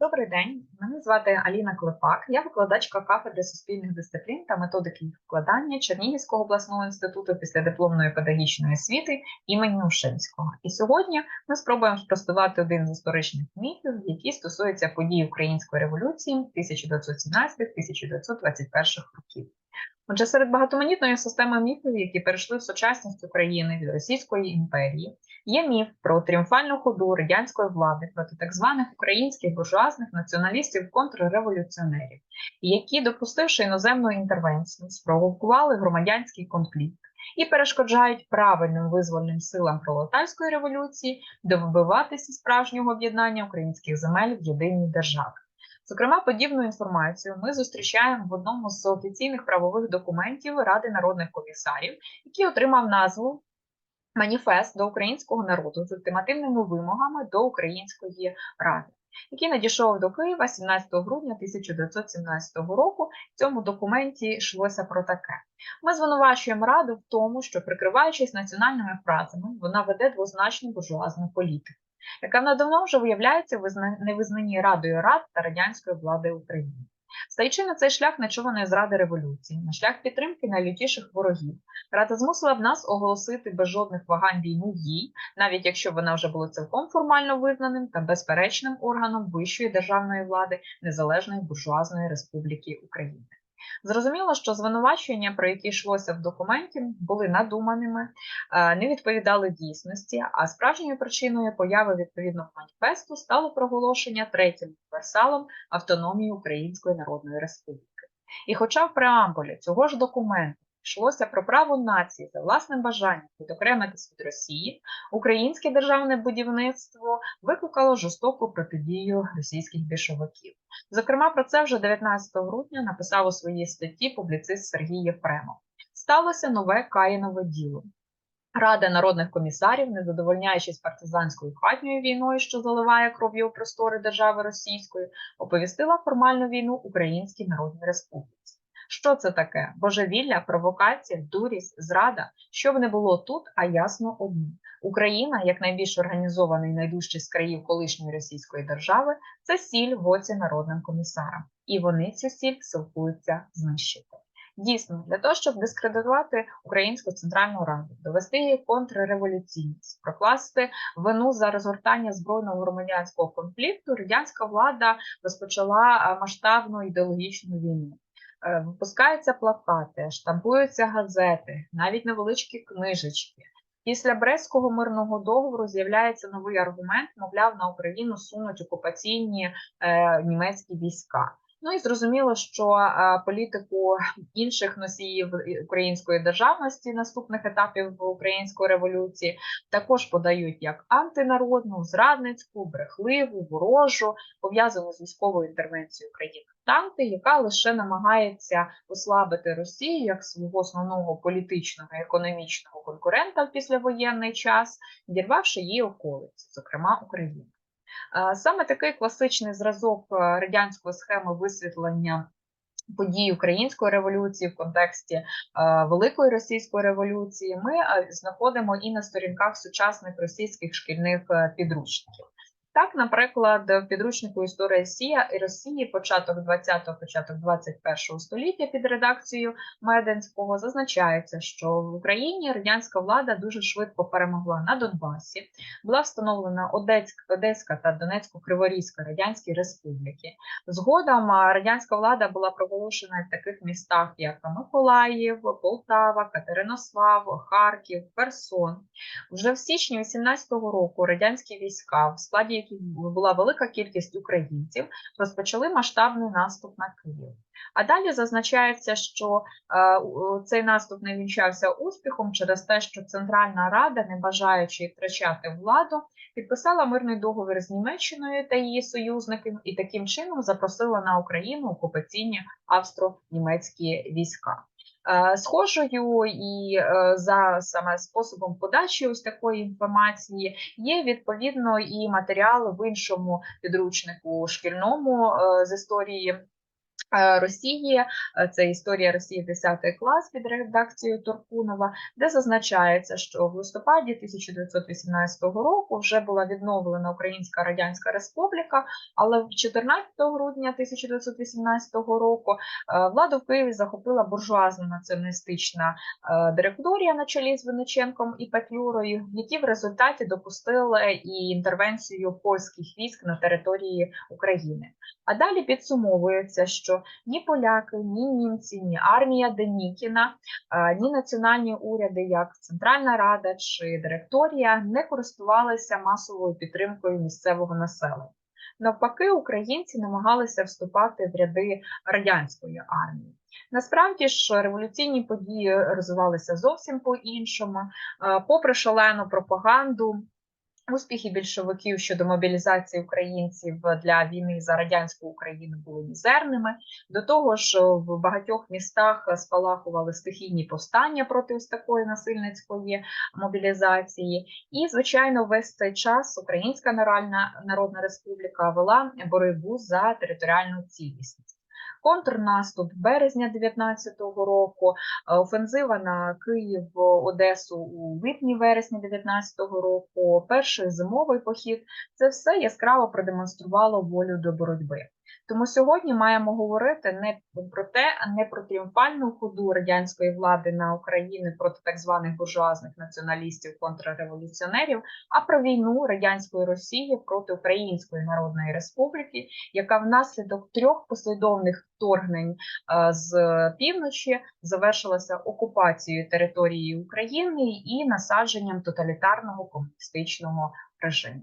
Добрий день, мене звати Аліна Клепак. Я викладачка кафедри суспільних дисциплін та методики їх вкладання Чернігівського обласного інституту післядипломної педагогічної освіти імені Ушинського. І сьогодні ми спробуємо спростувати один з історичних міфів, який стосується подій Української революції 1917-1921 років. Отже, серед багатоманітної системи міфів, які перейшли в сучасність України від Російської імперії, є міф про тріумфальну ходу радянської влади проти так званих українських буржуазних націоналістів контрреволюціонерів, які, допустивши іноземну інтервенцію, спровокували громадянський конфлікт і перешкоджають правильним визвольним силам пролетарської революції добиватися справжнього об'єднання українських земель в єдиній державі. Зокрема, подібну інформацію ми зустрічаємо в одному з офіційних правових документів Ради народних комісарів, який отримав назву Маніфест до українського народу з ультимативними вимогами до Української ради, який надійшов до Києва 17 грудня 1917 року. В цьому документі йшлося про таке: ми звинувачуємо раду в тому, що, прикриваючись національними фразами, вона веде двозначну буржуазну політику яка надавно вже виявляється в невизнанні Радою Рад та радянської влади України. Стаючи на цей шлях нечуваної зради революції, на шлях підтримки найлютіших ворогів, Рада змусила б нас оголосити без жодних вагань війну їй, навіть якщо вона вже була цілком формально визнаним та безперечним органом вищої державної влади Незалежної буржуазної республіки України. Зрозуміло, що звинувачення, про які йшлося в документі, були надуманими, е, не відповідали дійсності, а справжньою причиною появи відповідного маніфесту стало проголошення третім універсалом автономії Української Народної Республіки. І хоча в преамбулі цього ж документу йшлося про право нації за власним бажанням відокремитись від Росії, українське державне будівництво викликало жорстоку протидію російських більшовиків. Зокрема, про це вже 19 грудня написав у своїй статті публіцист Сергій Єфремов. Сталося нове Каїнове діло. Рада народних комісарів, не задовольняючись партизанською хатньою війною, що заливає кров'ю простори держави російської, оповістила формальну війну Українській Народній Республіці. Що це таке? Божевілля, провокація, дурість, зрада, що б не було тут, а ясно одне. Україна, як найбільш організований найдужчий з країв колишньої російської держави, це сіль в оці народним комісарам, і вони цю сіль силкуються знищити. Дійсно, для того, щоб дискредитувати Українську Центральну Раду, довести її контрреволюційність, прокласти вину за розгортання збройного громадянського конфлікту, радянська влада розпочала масштабну ідеологічну війну. Е, випускаються плакати, штампуються газети, навіть невеличкі книжечки. Після Брестського мирного договору з'являється новий аргумент: мовляв, на Україну сунуть окупаційні е, німецькі війська. Ну і зрозуміло, що е, політику інших носіїв української державності наступних етапів української революції також подають як антинародну, зрадницьку, брехливу, ворожу, пов'язану з військовою інтервенцією країни танти, яка лише намагається ослабити Росію як свого основного політичного і економічного конкурента в післявоєнний час, дірвавши її околиці, зокрема Україну. Саме такий класичний зразок е, радянської схеми висвітлення подій української революції в контексті е, Великої російської революції ми е, знаходимо і на сторінках сучасних російських шкільних підручників. Так, наприклад, в підручнику Історія Росія і Росії початок 20-го, початок 21-го століття під редакцією Меденського зазначається, що в Україні радянська влада дуже швидко перемогла на Донбасі, була встановлена Одеська, Одеська та Донецько-Криворізька радянські республіки. Згодом радянська влада була проголошена в таких містах, як Миколаїв, Полтава, Катеринослав, Харків, Херсон. Вже в січні 18-го року радянські війська в складі яких була велика кількість українців, розпочали масштабний наступ на Київ. А далі зазначається, що е, цей наступ не вінчався успіхом через те, що Центральна Рада, не бажаючи втрачати владу, підписала мирний договір з Німеччиною та її союзниками і таким чином запросила на Україну окупаційні австро-німецькі війська. Е, схожою і е, за саме способом подачі ось такої інформації є відповідно і матеріал в іншому підручнику шкільному е, з історії Росії. Е, Це історія Росії 10 клас під редакцією Торкунова, де зазначається, що в листопаді 1918 року вже була відновлена Українська Радянська Республіка, але 14 грудня 1918 року е, владу в Києві захопила буржуазна націоналістична е, директорія на чолі з Винниченком і Петлюрою, які в результаті допустили і інтервенцію польських військ на території України. А далі підсумовується, що ні поляки, ні німці, ні армія Денікіна, е, ні національні уряди, як Центральна Рада чи директорія, не користувалися масовою підтримкою місцевого населення. Навпаки, українці намагалися вступати в ряди радянської армії. Насправді ж революційні події розвивалися зовсім по-іншому. Е, Попри шалену пропаганду, Успіхи більшовиків щодо мобілізації українців для війни за радянську Україну були мізерними. До того ж, в багатьох містах спалахували стихійні повстання проти ось такої насильницької мобілізації. І, звичайно, весь цей час Українська Народна Республіка вела боротьбу за територіальну цілісність. Контрнаступ березня 19-го року, е, офензива на Київ, Одесу у липні вересні 19-го року, перший зимовий похід. Це все яскраво продемонструвало волю до боротьби. Тому сьогодні маємо говорити не про те, а не про тріумфальну ходу радянської влади на Україну проти так званих буржуазних націоналістів контрреволюціонерів, а про війну радянської Росії проти Української Народної Республіки, яка внаслідок трьох послідовних вторгнень е, з півночі завершилася окупацією території України і насадженням тоталітарного комуністичного режиму.